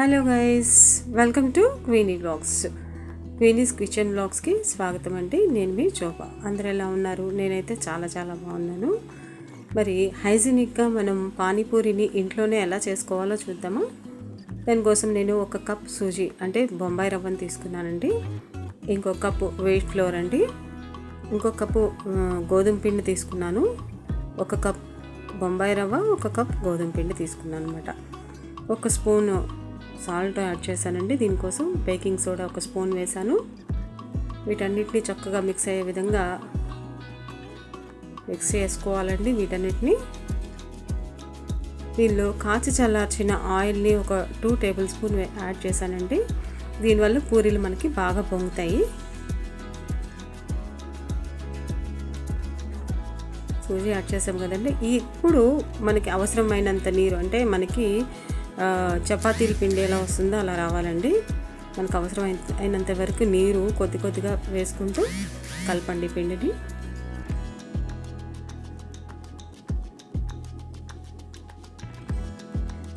Hello guys welcome to Queenie blogs. Queenie's kitchen బ్లాగ్స్కి స్వాగతం అండి. నేను మీ చోపా అందరు ఎలా ఉన్నారు? నేనైతే చాలా చాలా బాగున్నాను. మరి హైజీనిక్గా మనం పానీపూరిని ఇంట్లోనే ఎలా చేసుకోవాలో చూద్దామా? దానికోసం నేను ఒక కప్ సూజీ అంటే బొంబాయి రవ్వను తీసుకున్నానండి. ఇంకొక కప్పు వెయిట్ ఫ్లోర్ అండి. ఇంకొక కప్పు గోధుమ పిండి తీసుకున్నాను. ఒక కప్ బొంబాయి రవ్వ ఒక కప్ గోధుమ పిండి తీసుకున్నాను అనమాట ఒక స్పూను సాల్ట్ యాడ్ చేశానండి. దీనికోసం బేకింగ్ సోడా ఒక స్పూన్ వేశాను. వీటన్నిటిని చక్కగా మిక్స్ అయ్యే విధంగా మిక్స్ చేసుకోవాలండి వీటన్నిటిని. దీనిలో కాచి చల్లార్చిన ఆయిల్ని ఒక టూ టేబుల్ స్పూన్ యాడ్ చేశానండి. దీనివల్ల పూరీలు మనకి బాగా పొంగుతాయి. సూజీ యాడ్ చేసాం కదండి. ఇప్పుడు మనకి అవసరమైనంత నీరు అంటే మనకి చపాతీలు పిండి ఎలా వస్తుందో అలా రావాలండి. మనకు అవసరం అయినంత వరకు నీరు కొద్ది కొద్దిగా వేసుకుంటూ కలపండి పిండిని.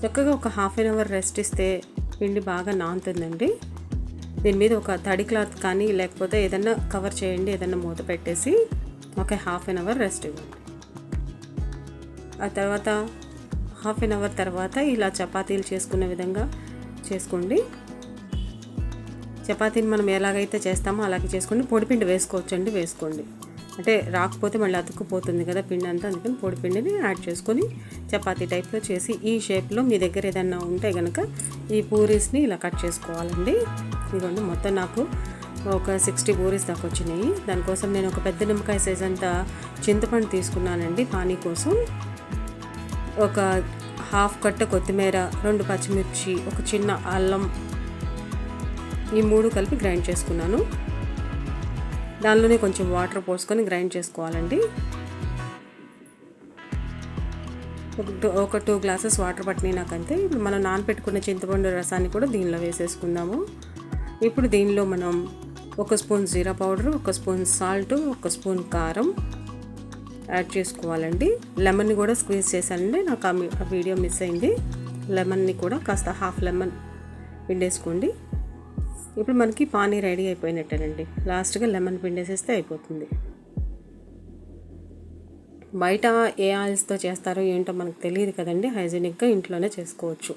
చక్కగా ఒక హాఫ్ అన్ అవర్ రెస్ట్ ఇస్తే పిండి బాగా నానుతుందండి. దీని మీద ఒక తడి క్లాత్ కానీ లేకపోతే ఏదన్నా కవర్ చేయండి ఏదన్నా మూత పెట్టేసి ఒక హాఫ్ అన్ అవర్ రెస్ట్ ఇవ్వండి. ఆ తర్వాత హాఫ్ అన్ అవర్ తర్వాత ఇలా చపాతీలు చేసుకునే విధంగా చేసుకోండి. చపాతీని మనం ఎలాగైతే చేస్తామో అలాగే చేసుకోండి పొడిపిండి వేసుకోవచ్చండి వేసుకోండి. అంటే రాకపోతే మళ్ళీ అతుక్కుపోతుంది కదా పిండి అంతా అందుకని పొడిపిండిని యాడ్ చేసుకొని చపాతీ టైప్లో చేసి ఈ షేప్లో మీ దగ్గర ఏదన్నా ఉంటే కనుక ఈ పూరీస్ని ఇలా కట్ చేసుకోవాలండి. ఇదిగోండి మొత్తం నాకు ఒక సిక్స్టీ పూరీస్ దాకా వచ్చినాయి. దానికోసం నేను ఒక పెద్ద నిమ్మకాయ సైజ్ అంతా చింతపండు తీసుకున్నానండి పానీ కోసం. ఒక హాఫ్ కట్ట కొత్తిమీర రెండు పచ్చిమిర్చి ఒక చిన్న అల్లం ఈ మూడు కలిపి గ్రైండ్ చేసుకున్నాను. దానిలోనే కొంచెం వాటర్ పోసుకొని గ్రైండ్ చేసుకోవాలండి. ఒక టూ- ఒక టూ గ్లాసెస్ వాటర్ పట్టినాయి నాకంతే. ఇప్పుడు మనం నానపెట్టుకున్న చింతపండు రసాన్ని కూడా దీనిలో వేసేసుకుందాము. ఇప్పుడు దీనిలో మనం ఒక స్పూన్ జీరా పౌడర్ ఒక స్పూన్ సాల్ట్ ఒక స్పూన్ కారం యాడ్ చేసుకోవాలండి. లెమన్ని కూడా స్క్వీజ్ చేశానండి. నాకు ఆ వీడియో మిస్ అయింది. లెమన్ని కూడా కాస్త హాఫ్ లెమన్ పిండేసుకోండి. ఇప్పుడు మనకి పానీ రెడీ అయిపోయినట్టేనండి. లాస్ట్గా లెమన్ పిండేసేస్తే అయిపోతుంది. బయట ఏ ఆయిల్స్తో చేస్తారో ఏంటో మనకు తెలియదు కదండి. హైజీనిక్గా ఇంట్లోనే చేసుకోవచ్చు.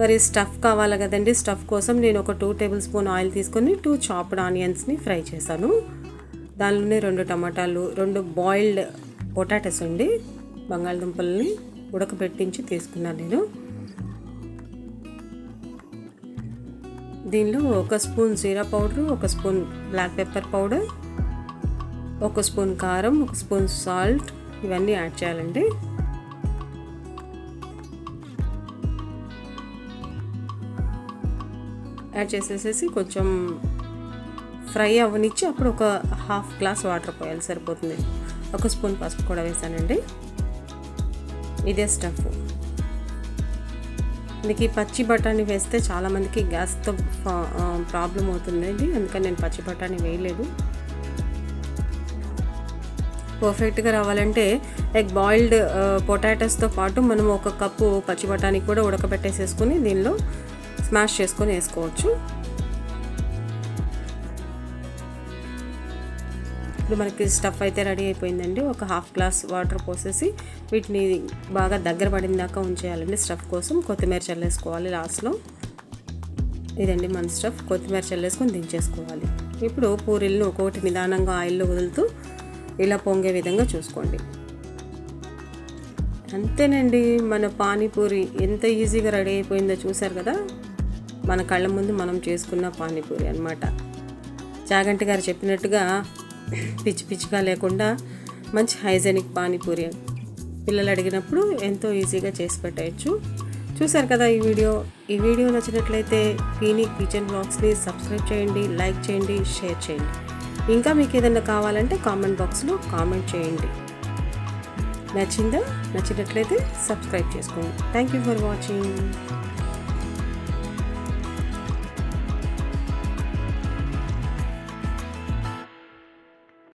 మరి స్టఫ్ కావాలి కదండి. స్టఫ్ కోసం నేను ఒక టూ టేబుల్ స్పూన్ ఆయిల్ తీసుకొని టూ చాప్డ్ ఆనియన్స్ని ఫ్రై చేశాను. దానిలోనే రెండు టమాటాలు రెండు బాయిల్డ్ పొటాటోస్ అండి. బంగాళదుంపల్ని ఉడకబెట్టించి తీసుకున్నాను నేను. దీనిలో ఒక స్పూన్ జీరా పౌడర్ ఒక స్పూన్ బ్లాక్ పెప్పర్ పౌడర్ ఒక స్పూన్ కారం ఒక స్పూన్ సాల్ట్ ఇవన్నీ యాడ్ చేయాలండి. యాడ్ చేసేసేసి కొంచెం ఫ్రై అవ్వనిచ్చి అప్పుడు ఒక హాఫ్ గ్లాస్ వాటర్ పోయాలి సరిపోతుంది. ఒక స్పూన్ పసుపు కూడా వేసానండి. ఇదే స్టఫ్. మీకు ఈ పచ్చి బఠానీ వేస్తే చాలామందికి గ్యాస్తో ప్రాబ్లం అవుతుందండి. అందుకని నేను పచ్చి బఠానీ వేయలేదు. పర్ఫెక్ట్గా రావాలంటే లైక్ బాయిల్డ్ పొటాటోస్తో పాటు మనం ఒక కప్పు పచ్చి బఠానీ కూడా ఉడకబెట్టేసేసుకుని దీనిలో స్మాష్ చేసుకొని వేసుకోవచ్చు. ఇప్పుడు మనకి స్టఫ్ అయితే రెడీ అయిపోయిందండి. ఒక హాఫ్ గ్లాస్ వాటర్ పోసేసి వీటిని బాగా దగ్గర పడిన దాకా ఉంచేయాలండి స్టఫ్ కోసం. కొత్తిమీర చల్లేసుకోవాలి లాస్ట్లో ఇదండి మన స్టఫ్ కొత్తిమీర చల్లేసుకొని దించేసుకోవాలి. ఇప్పుడు పూరీలను ఒక్కొక్కటి నిదానంగా ఆయిల్లో వదులుతూ ఇలా పొంగే విధంగా చూసుకోండి. అంతేనండి మన పానీపూరి ఎంత ఈజీగా రెడీ అయిపోయిందో చూసారు కదా? మన కళ్ళ ముందు మనం చేసుకున్న పానీపూరి అన్నమాట. చాగంటి గారు చెప్పినట్టుగా పిచ్చి పిచ్చిగా లేకుండా మంచి హైజెనిక్ పానీపూరి పిల్లలు అడిగినప్పుడు ఎంతో ఈజీగా చేసి పెట్టవచ్చు. చూసారు కదా ఈ వీడియో? ఈ వీడియో నచ్చినట్లయితే క్లినిక్ కిచెన్ బ్లాగ్స్ని సబ్స్క్రైబ్ చేయండి లైక్ చేయండి షేర్ చేయండి. ఇంకా మీకు ఏదైనా కావాలంటే కామెంట్ బాక్స్లో కామెంట్ చేయండి. నచ్చిందా? నచ్చినట్లయితే సబ్స్క్రైబ్ చేసుకోండి. Thank you for watching.